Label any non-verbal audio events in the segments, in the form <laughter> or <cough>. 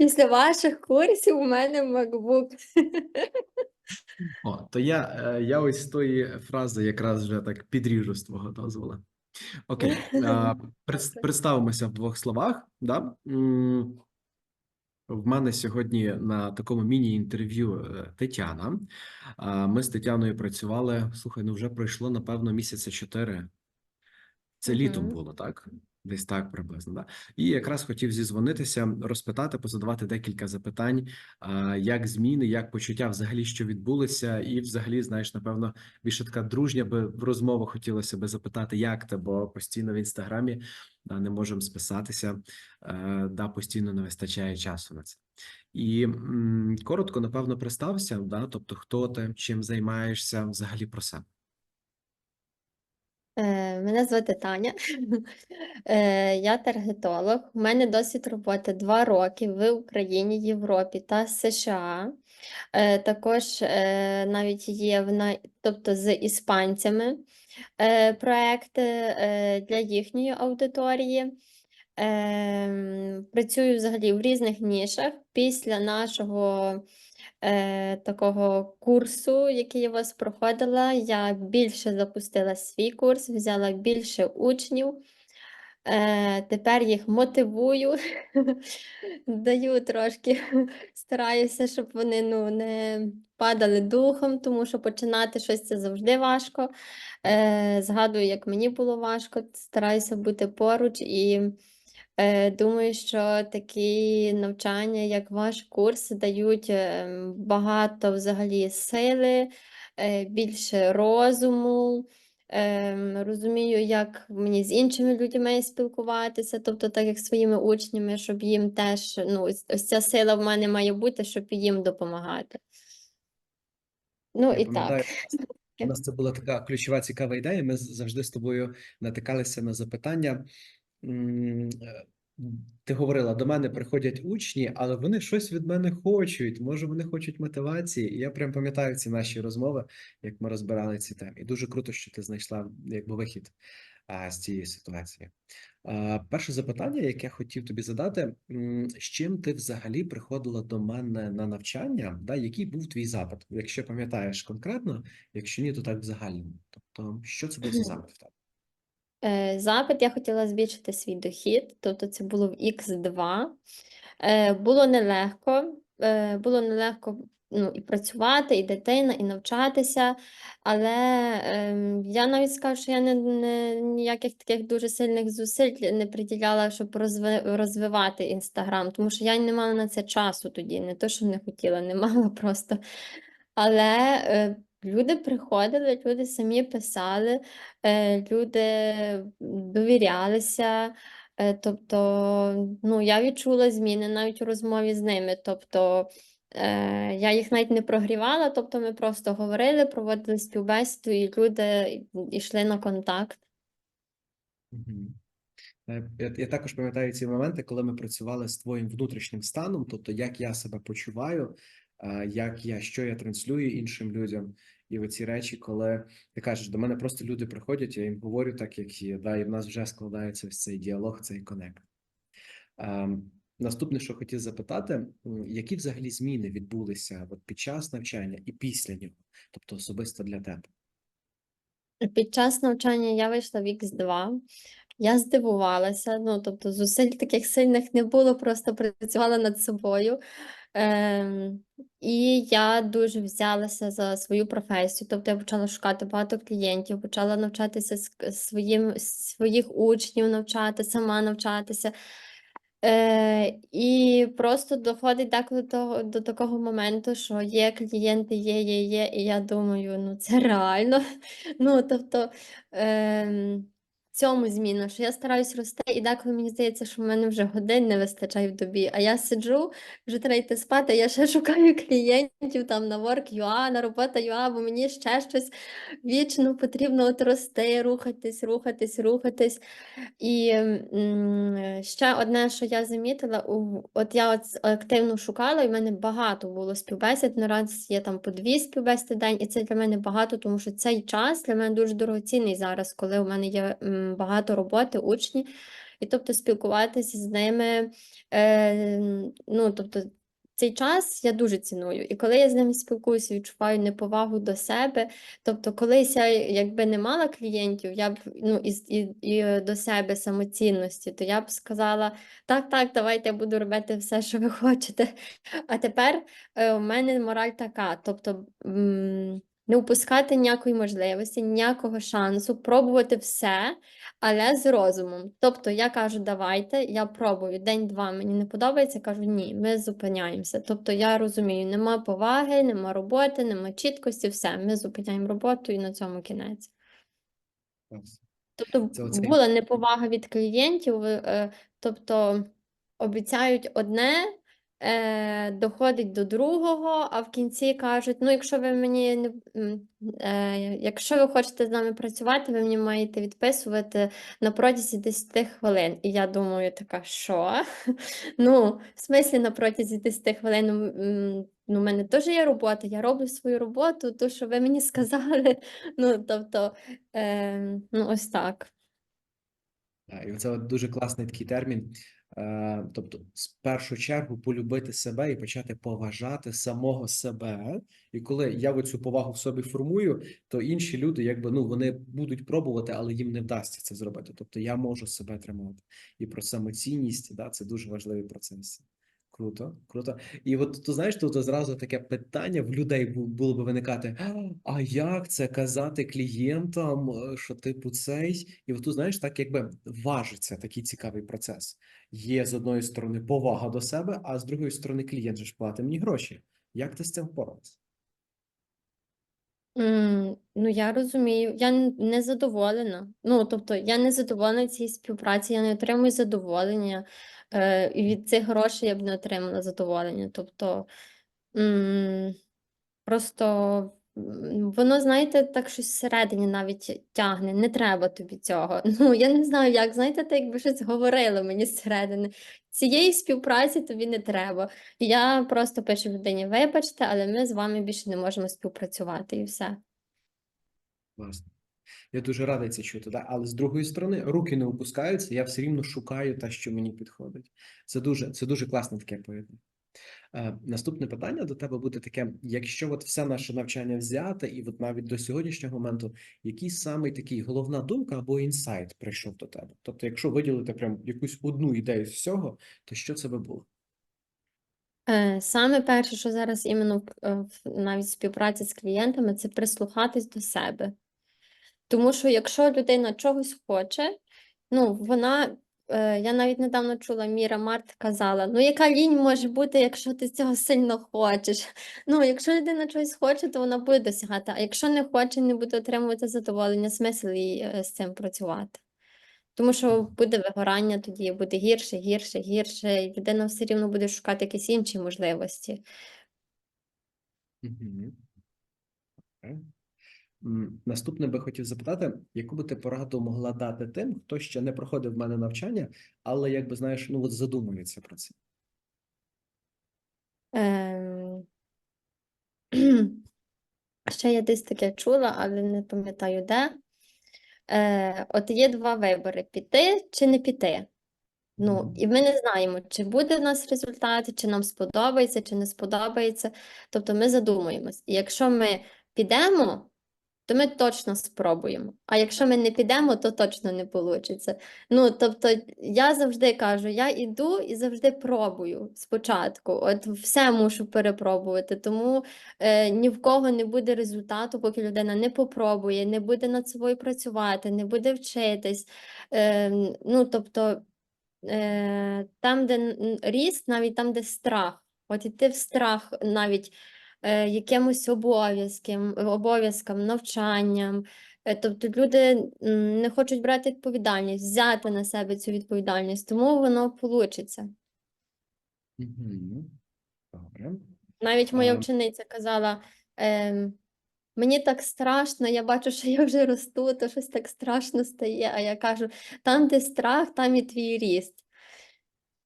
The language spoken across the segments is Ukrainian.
Після ваших курсів у мене MacBook. <laughs> О, то я, е, я ось з тої фрази якраз вже так підріжу з твого дозволу. Окей, <laughs> представимося в двох словах. Да? В мене сьогодні на такому міні-інтерв'ю е, Тетяна. Ми з Тетяною працювали. Слухай, ну вже пройшло, напевно, місяця чотири. Це літом було, так? Десь так приблизно. Да? І якраз хотів зізвонитися, розпитати, позадавати декілька запитань, як зміни, як почуття взагалі, що відбулося, і взагалі, знаєш, напевно, більше така дружня би в розмову хотілося би запитати, як те, бо постійно в інстаграмі да, не можемо списатися, е, да, постійно не вистачає часу на це. І м, коротко, напевно, представся, да, тобто, хто ти, чим займаєшся, взагалі про себе. Е, Мене звати Таня. <laughs> Е, Я таргетолог. У мене досвід роботи 2 роки в Україні, Європі та США. Е, Також навіть є в тобто з іспанцями проекти для їхньої аудиторії. Ем, Працюю взагалі в різних нішах. Після нашого е, такого курсу, який я у вас проходила, я більше запустила свій курс, взяла більше учнів. Е, тепер їх мотивую, <laughs> даю трошки, <laughs> стараюся, щоб вони ну, не падали духом, тому що починати щось це завжди важко. Е, згадую, як мені було важко, стараюся бути поруч і е, думаю, що такі навчання, як ваш курс, дають е, багато взагалі сили, е, більше розуму. Ем, розумію, як мені з іншими людьми спілкуватися, тобто, так як своїми учнями, щоб їм теж ну, ось, ось ця сила в мене має бути, щоб їм допомагати. Ну Я і пам'ятаю, так. у нас це була така ключова цікава ідея. Ми завжди з тобою натикалися на запитання. Е, Ти говорила, до мене приходять учні, але вони щось від мене хочуть. Може, вони хочуть мотивації. І я прям пам'ятаю ці наші розмови, як ми розбирали ці теми. І дуже круто, що ти знайшла якби вихід а, з цієї ситуації. А, перше запитання, яке я хотів тобі задати: з чим ти взагалі приходила до мене на навчання? Да, який був твій запит? Якщо пам'ятаєш конкретно, якщо ні, то так в загальному. Тобто, що це був за запит в тебе? Е, Запит я хотіла збільшити свій дохід, тобто це було в Х2. Е, Було нелегко, е, було нелегко ну, і працювати, і дитина, і навчатися. Але ем, я навіть скажу, що я не, не, ніяких таких дуже сильних зусиль не приділяла, щоб розви, розвивати Інстаграм, тому що я не мала на це часу тоді, не то, що не хотіла, не мала просто. Але е, люди приходили, люди самі писали, е, люди довірялися. Е, Тобто, ну, я відчула зміни навіть у розмові з ними. Тобто, е, я їх навіть не прогрівала, тобто ми просто говорили, проводили співбесіду, і люди йшли на контакт. Я, я також пам'ятаю ці моменти, коли ми працювали з твоїм внутрішнім станом, тобто як я себе почуваю, як я, що я транслюю іншим людям. І оці речі, коли ти кажеш, до мене просто люди приходять, я їм говорю так, як є, да, і в нас вже складається ось цей діалог, цей конект. Ем, Наступне, що хотів запитати, які взагалі зміни відбулися от під час навчання і після нього, тобто особисто для тебе? Під час навчання я вийшла в Х2. Я здивувалася, ну тобто зусиль таких сильних не було, просто працювала над собою. Ем, і я дуже взялася за свою професію. Тобто я почала шукати багато клієнтів, почала навчатися своїм, своїх учнів навчати, сама навчатися. Е, і просто доходить деколи до, до такого моменту, що є клієнти, є, є, є, і я думаю, ну це реально. <laughs> Ну, тобто, в цьому зміна, що я стараюсь рости, і деколи мені здається, що в мене вже годин не вистачає в добі, а я сиджу, вже треба йти спати, я ще <laughs> шукаю клієнтів там на Work.ua, на робота.ua, бо мені ще щось вічно потрібно от рости, рухатись, рухатись, рухатись. І ще одне, що я замітила, от я от активно шукала, і в мене багато було співбесід. Наразі є там по дві співбесіди день, і це для мене багато, тому що цей час для мене дуже дорогоцінний зараз, коли у мене є багато роботи, учні. і тобто спілкуватися з ними. Е, ну, тобто, цей час я дуже ціную. І коли я з ними спілкуюся, відчуваю неповагу до себе. Тобто, колись я якби не мала клієнтів, я б ну, і, і, і до себе самоцінності, то я б сказала: так, так, давайте я буду робити все, що ви <laughs> хочете. А тепер е, у мене мораль така: тобто м, не упускати ніякої можливості, ніякого шансу, пробувати все, але з розумом. Тобто я кажу, давайте, я пробую день-два, мені не подобається, кажу, ні, ми зупиняємося. Тобто я розумію, нема поваги, нема роботи, нема чіткості, все, ми зупиняємо роботу і на цьому кінець. Тобто була неповага від клієнтів, е, тобто обіцяють одне, е, доходить до другого, а в кінці кажуть: ну, якщо ви мені е, якщо ви хочете з нами працювати, ви мені маєте відписувати на протязі 10 хвилин. І я думаю, така, що? <laughs> Ну, в смислі на протязі 10 хвилин. Ну, в мене теж є робота, я роблю свою роботу, то, що ви мені сказали. <laughs> Ну, тобто, Е, ну, ось так. І це дуже класний такий термін. Е, Тобто, з першу чергу полюбити себе і почати поважати самого себе. І коли я оцю повагу в собі формую, то інші люди, якби ну вони будуть пробувати, але їм не вдасться це зробити. Тобто я можу себе тримати. І про самоцінність, да, це дуже важливий процес. Круто, круто. І от ти знаєш, тут зразу таке питання в людей було би виникати: а як це казати клієнтам, е, що типу цей? І от тут, знаєш, так якби важиться такий цікавий процес. Є з одної сторони повага до себе, а з другої сторони клієнт же ж платить мені гроші. Як ти з цим впорався? Ну, я розумію, я не задоволена. Ну, тобто, я не задоволена цією співпраці, я не отримую задоволення. Е, і від цих грошей я б не отримала задоволення. Тобто, просто воно, знаєте, так щось всередині навіть тягне. Не треба тобі цього. <laughs> Ну, я не знаю, як, знаєте, так якби щось говорило мені зсередини. Цієї співпраці тобі не треба. Я просто пишу людині: вибачте, але ми з вами більше не можемо співпрацювати, і все. Власне. Я дуже радий це чути, да? але з другої сторони, руки не опускаються, я все рівно шукаю те, що мені підходить. Це дуже, це дуже класне таке поєднання. Е, наступне питання до тебе буде таке: якщо от все наше навчання взяти, і от навіть до сьогоднішнього моменту, який самий такий головна думка або інсайт прийшов до тебе? Тобто, якщо виділити прям якусь одну ідею з всього, то що це би було? Е, Саме перше, що зараз іменно е, навіть співпраці з клієнтами, це прислухатись до себе. Тому що якщо людина чогось хоче, ну вона, я навіть недавно чула, Міра Март казала: ну яка лінь може бути, якщо ти цього сильно хочеш? <laughs> Ну, якщо людина чогось хоче, то вона буде досягати. А якщо не хоче, не буде отримувати задоволення, смисл їй е, з цим працювати. Тому що буде вигорання тоді, буде гірше, гірше, гірше, і людина все рівно буде шукати якісь інші можливості. Угу. Наступне би хотів запитати, яку би ти пораду могла дати тим, хто ще не проходив в мене навчання, але якби знаєш, ну от задумується про це. Ем... <clears throat> Ще я десь таке чула, але не пам'ятаю де. Е, от є два вибори: піти чи не піти. Ну, і ми не знаємо, чи буде в нас результат, чи нам сподобається, чи не сподобається. Тобто ми задумуємось. І якщо ми підемо, то ми точно спробуємо. А якщо ми не підемо, то точно не вийде. Ну, тобто, я завжди кажу, я іду і завжди пробую спочатку. От все мушу перепробувати. Тому е, ні в кого не буде результату, поки людина не попробує, не буде над собою працювати, не буде вчитись. Е, ну, тобто, е, там, де ріст, навіть там, де страх. От іти в страх навіть якимось обов'язкам, обов'язкам, навчанням. Е, Тобто люди не хочуть брати відповідальність, взяти на себе цю відповідальність, тому воно вийде. Добре. Навіть моя вчениця казала: ем, мені так страшно, я бачу, що я вже росту, то щось так страшно стає. А я кажу: там, де страх, там і твій ріст.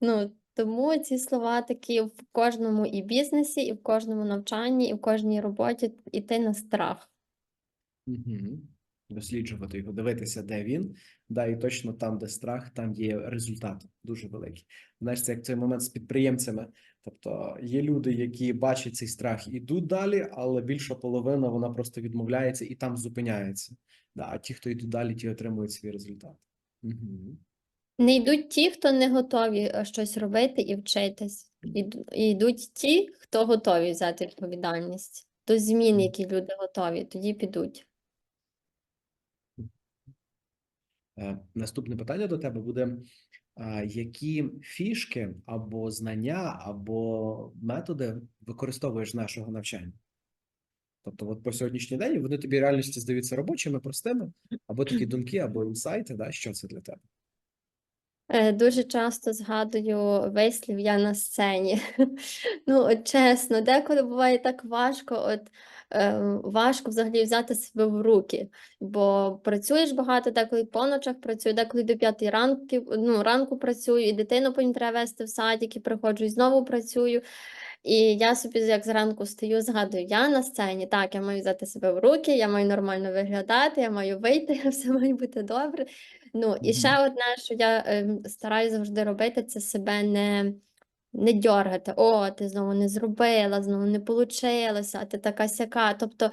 Ну, тому ці слова такі в кожному і бізнесі, і в кожному навчанні, і в кожній роботі іти на страх. мгм. досліджувати його, дивитися, де він. Да, і точно там, де страх, там є результати дуже великі. Знаєш, це як той момент з підприємцями. Тобто є люди, які бачать цей страх, ідуть далі, але більша половина вона просто відмовляється і там зупиняється. Да, а ті, хто йдуть далі, ті отримують свій результат. Угу. Не йдуть ті, хто не готові е, щось робити і вчитись. І Йдуть ті, хто готові взяти відповідальність. До змін, які люди готові, тоді підуть. Е, Наступне питання до тебе буде: які фішки або знання, або методи використовуєш з нашого навчання? Тобто, от по сьогоднішній день вони тобі реальності здаються робочими, простими, або такі <clears throat> думки, або інсайти, да? що це для тебе? Е, Дуже часто згадую вислів я на сцені. <laughs> Ну, от чесно, деколи буває так важко, от е, важко взагалі взяти себе в руки, бо працюєш багато, деколи по ночах працюю, деколи до п'ятої ранку, ну, ранку працюю, і дитину потім треба вести в садик, і приходжу і знову працюю. І я собі як зранку стою, згадую, я на сцені, так, я маю взяти себе в руки, я маю нормально виглядати, я маю вийти, <laughs> все має бути добре. Ну, і ще одне, що я ем, стараюсь завжди робити, це себе не, не дьоргати. О, ти знову не зробила, знову не получилося, а ти така сяка. Тобто,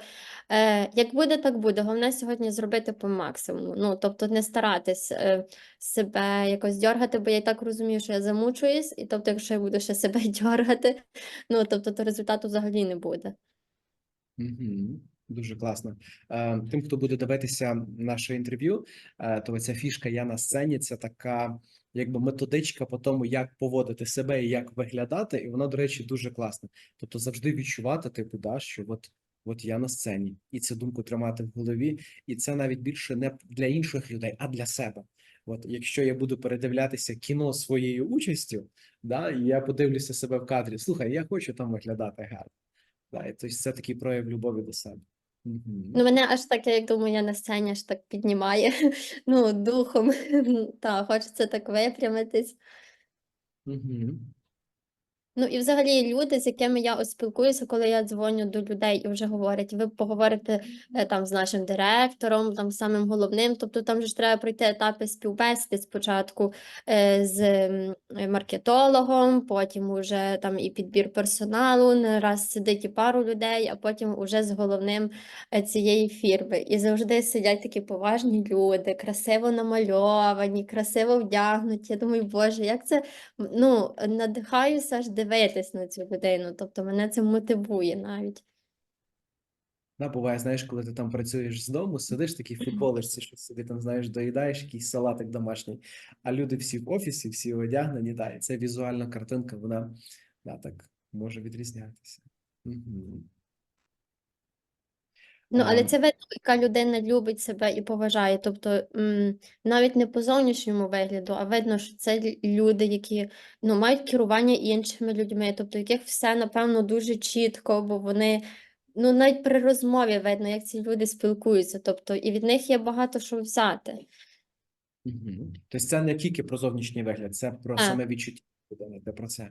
е, як буде, так буде. Головне сьогодні зробити по максимуму. Ну, тобто, не старатись е, себе якось дьоргати, бо я і так розумію, що я замучуюсь, і тобто, якщо я буду ще себе <laughs> дьоргати, ну тобто, то результату взагалі не буде. Угу. Дуже класно. Е, Тим, хто буде дивитися наше інтерв'ю, е, то ця фішка я на сцені це така, якби методичка по тому, як поводити себе і як виглядати, і вона, до речі, дуже класна. Тобто завжди відчувати, типу, да, що от, от я на сцені, і цю думку тримати в голові, і це навіть більше не для інших людей, а для себе. От якщо я буду передивлятися кіно своєю участю, да, і я подивлюся себе в кадрі, слухай, я хочу там виглядати гарно. Да, і тобто це такий прояв любові до себе. Ну, мене аж так, я як думаю, я на сцені аж так піднімає, <laughs> ну, духом. <laughs> Та, хочеться так випрямитись. Ну і взагалі люди, з якими я ось спілкуюся, коли я дзвоню до людей і вже говорять, ви поговорите е, там з нашим директором, там самим головним. Тобто там ж треба пройти етапи співбесіди спочатку е, з маркетологом, потім уже там і підбір персоналу. Не раз сидить і пару людей, а потім уже з головним е, цієї фірми. І завжди сидять такі поважні люди, красиво намальовані, красиво вдягнуті. Я думаю, Боже, як це Ну, надихаюся аж дивитись на цю людину, тобто мене це мотивує навіть. Да, буває, знаєш, коли ти там працюєш з дому, сидиш такий в футболочці, що собі там, знаєш, доїдаєш якийсь салатик домашній, а люди всі в офісі, всі одягнені, да, і ця візуальна картинка, вона да, так може відрізнятися. Мгм. Ну, але це видно, яка людина любить себе і поважає. Тобто м, навіть не по зовнішньому вигляду, а видно, що це люди, які ну, мають керування іншими людьми, тобто яких все, напевно, дуже чітко, бо вони, ну, навіть при розмові видно, як ці люди спілкуються. Тобто, і від них є багато що взяти. мгм. Тобто це не тільки про зовнішній вигляд, це про Так. саме відчуття людини, це про це.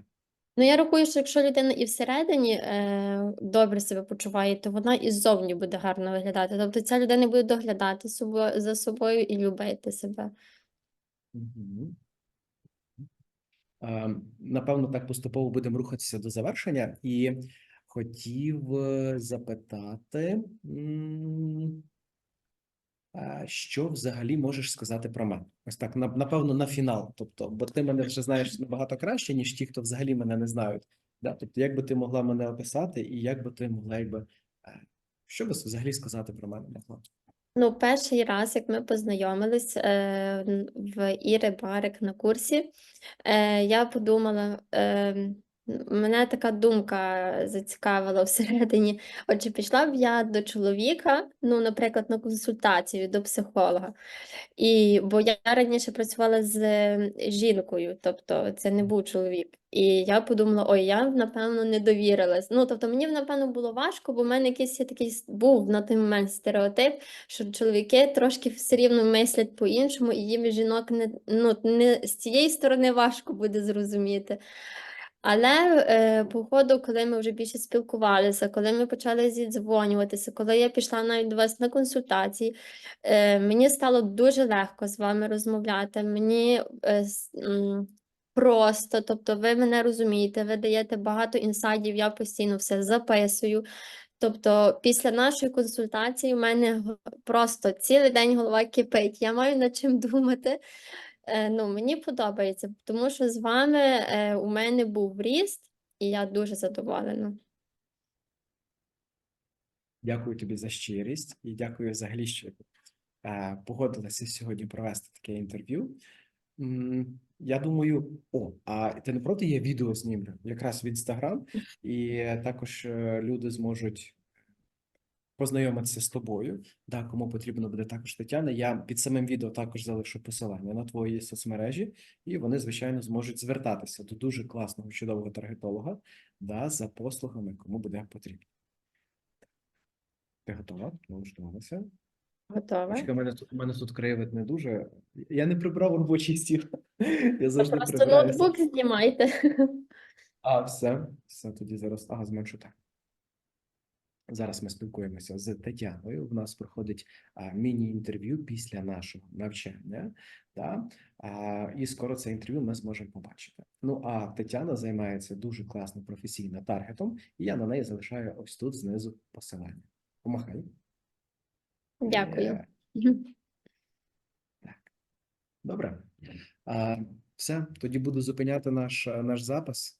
Ну, я рахую, що якщо людина і всередині е, добре себе почуває, то вона і ззовні буде гарно виглядати. Тобто ця людина буде доглядати собою, за собою і любити себе. Ем, Напевно, так поступово будемо рухатися до завершення, і хотів е, запитати, що взагалі можеш сказати про мене? Ось так, напевно, на фінал. Тобто, бо ти мене вже знаєш набагато краще, ніж ті, хто взагалі мене не знають. Тобто, як би ти могла мене описати, і як би ти могла, якби, е, що би взагалі сказати про мене могла? Ну, перший раз, як ми познайомились е, в Іри Барик на курсі, е, я подумала, е, м, мене така думка зацікавила всередині. Отже, пішла б я до чоловіка, ну, наприклад, на консультацію до психолога. І, бо я раніше працювала з е, жінкою, тобто це не був чоловік. І я подумала, ой, я напевно не довірилась. Ну, тобто мені, напевно, було важко, бо в мене якийсь такий був на той момент стереотип, що чоловіки трошки все рівно мислять по-іншому, і їм жінок не, ну, не з цієї сторони важко буде зрозуміти. Але е, по ходу, коли ми вже більше спілкувалися, коли ми почали зідзвонюватися, коли я пішла навіть до вас на консультації, е, мені стало дуже легко з вами розмовляти. Мені е, просто, тобто ви мене розумієте, ви даєте багато інсайдів, я постійно все записую. Тобто, після нашої консультації в мене просто цілий день голова кипить. Я маю над чим думати. Е, ну, мені подобається, тому що з вами е, у мене був ріст, і я дуже задоволена. Дякую тобі за щирість і дякую взагалі, що е, погодилася сьогодні провести таке інтерв'ю. Я думаю, о, а ти не проти я відео знімлю якраз в інстаграм, і також е, люди зможуть познайомитися з тобою. Да, кому потрібно буде також Тетяна. Я під самим відео також залишу посилання на твої соцмережі, і вони, звичайно, зможуть звертатися до дуже класного, чудового таргетолога да, за послугами, кому буде потрібно. Ти готова? Налаштувалася? Готова? Чекай, у мене тут, у мене тут краєвид не дуже. Я не прибрав робочий стіл. <laughs> Я завжди Просто прибираюся. ноутбук знімайте. А, все, все тоді зараз. Ага, зменшу так. Зараз ми спілкуємося з Тетяною. У нас проходить міні-інтерв'ю після нашого навчання. Да? А, і скоро це інтерв'ю ми зможемо побачити. Ну а Тетяна займається дуже класно професійно таргетом, і я на неї залишаю ось тут знизу посилання. Помахай. Дякую. Є. Добре. А, все, тоді буду зупиняти наш, наш запис.